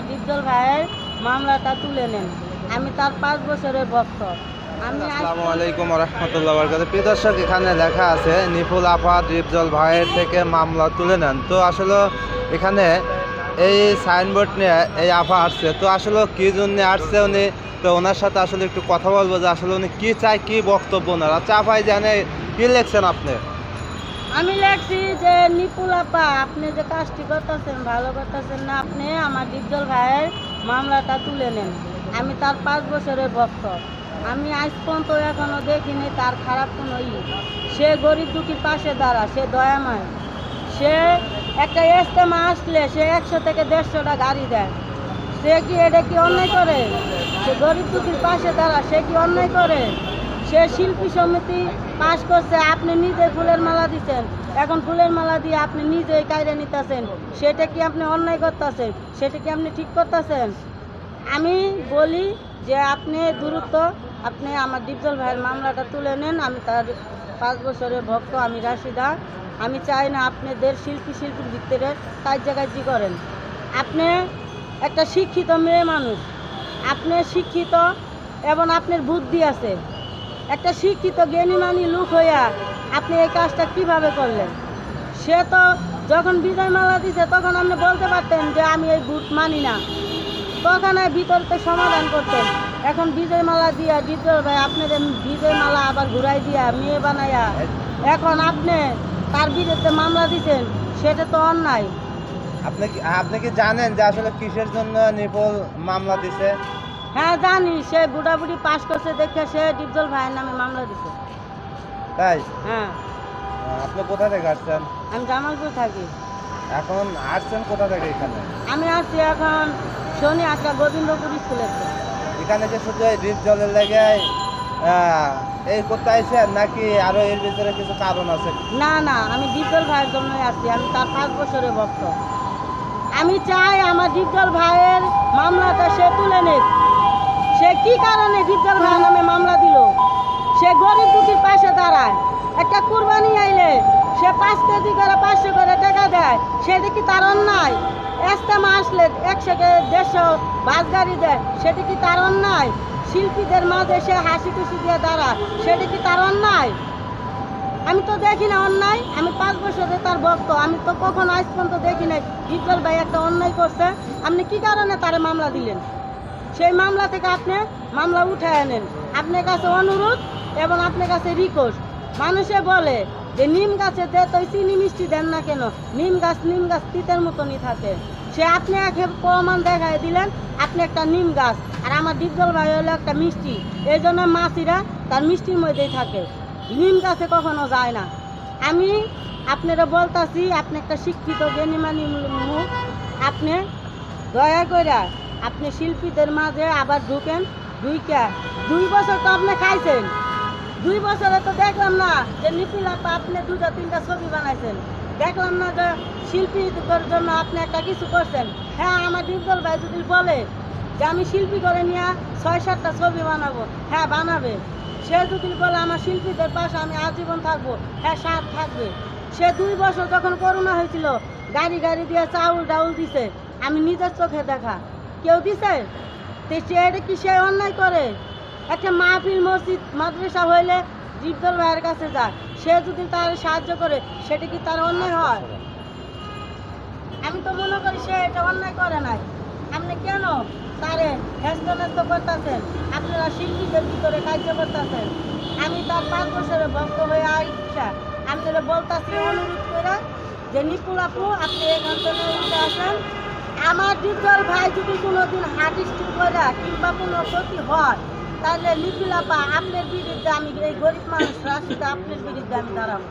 আমার ডিপজল ভাইয়ের মামলাটা তুলে নেন। আমি তার পাঁচ বছরের ভক্ত। মামলা তুলে নেন। তো আসলে এখানে এই সাইনবোর্ড নিয়ে এই আফা আসছে। তো আসলে কি জন্য আসছে উনি? তো ওনার সাথে আসলে একটু কথা বলব যে আসলে উনি কি চায়, কি বক্তব্য আচ্ছা জানে, কি লিখছেন আপনি? আমি লেখছি যে, নিপুল আপা, আপনি যে কাজটি করতেছেন, ভালো করতেছেন না, আপনি আমার ডিপজল ভাইয়ের মামলাটা তুলে নেন। আমি তার পাঁচ বছরের ভক্ত। আমি আজ পর্যন্ত এখনও দেখিনি তার খারাপ কোনো ই। সে গরিব দুঃখীর পাশে দাঁড়া, সে দয়াময়। সে একটা ইস্তেমা আসলে সে একশো থেকে দেড়শোটা গাড়ি দেয়। সে কি এটা কি অন্যায় করে? সে গরিব দুঃখীর পাশে দাঁড়া, সে কি অন্যায় করে? সে শিল্পী সমিতি পাশ করছে, আপনি নিজে ফুলের মালা দিচ্ছেন এখন ফুলের মালা দিয়ে আপনি নিজেই কায়রে নিতেছেন। সেটা কি আপনি অন্যায় করতেছেন? সেটা কি আপনি ঠিক করতেছেন? আমি বলি যে আপনি দূরত্ব আপনি আমার ডিপজল ভাইয়ের মামলাটা তুলে নেন। আমি তার পাঁচ বছরের ভক্ত, আমি রাশিদা। আমি চাই না আপনাদের শিল্পী শিল্পীর ভিতরে কাজ কার্যি করেন। আপনি একটা শিক্ষিত মেয়ে মানুষ। আপনি শিক্ষিত এবং আপনার বুদ্ধি আছে। একটা শিক্ষিত, জ্ঞানীমানী লোক হইয়া আপনি এই কাজটা কীভাবে করলেন? সে তো যখন বিজয় মালা দিছে, তখন আপনি বলতে পারতেন যে আমি এই ভোট মানি না। তখন বিতর্কে সমাধান করতেন। এখন বিজয় মালা দিয়া দ্বিতীয় ভাই, আপনাদের বিজয় মালা আবার ঘুরাই দিয়া মেয়ে বানাইয়া, এখন আপনি তার বিরুদ্ধে মামলা দিছেন, সেটা তো অন্যায়। আপনি আপনি কি জানেন যে আসলে কিসের জন্য নিপুল মামলা দিছে? হ্যাঁ জানি সে বুড়াবুড়ি পাশ করছে দেখে সে ডিপজল ভাইয়ের নামে মামলা দিছে। তাই? হ্যাঁ। আপনি কোথা থেকে আসছেন? আমি জামালপুর থাকি। এখন আসছেন কোথা থেকে এখানে? আমি আসছি এখন শনি আটটা গোবিন্দপুর স্কুলে। এখানে যে শুধু এই দ্বীপ জলের লেগে এই করতে আইছেন নাকি আরও এর ভিতরে কিছু কারণ আছে? না না আমি ডিপজল ভাইয়ের জন্যই আসছি আমি তার পাঁচ বছরের ভক্ত। আমি চাই আমার ডিপজল ভাইয়ের মামলাটা সে তুলে নেক। সে কি কারণে ডিপজল ভাইয়ের নামে মামলা দিল? সে গরিব দুঃখীর পাশে দাঁড়ায়। একটা কুরবানি আইলে সে পাঁচ কেজি করে, পাঁচশো করে টাকা দেয়। সেটা কি তার অন্যায়। এস্তেমা আসলে একশো দেড়শো বাস গাড়ি দেয়। সেটা কি তার অন্যায়। শিল্পীদের মাঝে সে হাসি খুশি দিয়ে দাঁড়ায়। সেটা কি তার অন্যায়। আমি তো দেখি না অন্যায়। আমি পাঁচ বছরে তার ভক্ত। আমি তো কখনো আজ পর্যন্ত দেখি নাই। ইকবাল ভাই একটা অন্যায় করছে। আপনি কি কারণে তারে মামলা দিলেন? সেই মামলা থেকে আপনি মামলা উঠে আনেন। আপনার কাছে অনুরোধ এবং আপনার কাছে রিকোয়েস্ট। মানুষে বলে যে, নিম গাছে দে তো চিনি মিষ্টি দেন না কেন? নিম গাছ নিম গাছ তিতের মতনই থাকে। সে আপনি একে প্রমাণ দেখায় দিলেন, আপনি একটা নিম গাছ, আর আমার ডিপজল ভাই হলো একটা মিষ্টি। এই জন্য মাছিরা তার মিষ্টির মধ্যেই থাকে। নিম গাছে কখনো যায় না। আমি আপনারা বলতাছি, আপনি একটা শিক্ষিত, জ্ঞানীমানী মুখ আপনি দয়া করে আপনি শিল্পীদের মাঝে আবার ঢুকেন, ঢুইকা। দুই বছর তো আপনি খাইছেন। দুই বছরে তো দেখলাম না যে নিপিল আপা আপনি দুটা তিনটা ছবি বানাইছেন। দেখলাম না যে শিল্পীদের জন্য আপনি একটা কিছু করছেন। হ্যাঁ আমার ডিপজল ভাই যদি বলে যে আমি শিল্পী করে নিয়ে ছয়, সাতটা ছবি বানাবো হ্যাঁ বানাবে। সে যদি বলে আমার শিল্পীদের পাশে আমি আজীবন থাকব হ্যাঁ সাত থাকবে। সে দুই বছর যখন করোনা হয়েছিল, গাড়ি গাড়ি দিয়ে চাউল ডাউল দিছে, আমি নিজের চোখে দেখা। কেউ দিছে? তো সে এটা কি সে অন্যায় করে? একটা মাহফিল মসজিদ মাদ্রাসা হইলে জিবদল ভাইয়ের কাছে যায় সে যদি তার সাহায্য করে সেটা কি তার অন্যায় হয়? আমি তো মনে করি সে এটা অন্যায় করে নাই। আপনি কেন তারে হেস্ত নেস্ত করতেছেন? আপনারা শিল্পীদের ভিতরে কার্য করতেছেন। আমি তার পাঁচ বছরের ভক্ত হয়ে আইসা আপনারা বলতাছি অনুরোধ করে যে নিপুল আপু আপনি এখান থেকে আসেন। আমার দুর্বল ভাই যদি কোনোদিন হার্ট স্ট্রোক করে কিংবা কোনো ক্ষতি হয়, তাহলে লিপিলাপা আপা আপনার বিরুদ্ধে আমি এই গরিব মানুষ রাশিতে আপনার বিরুদ্ধে আমি দাঁড়াবো।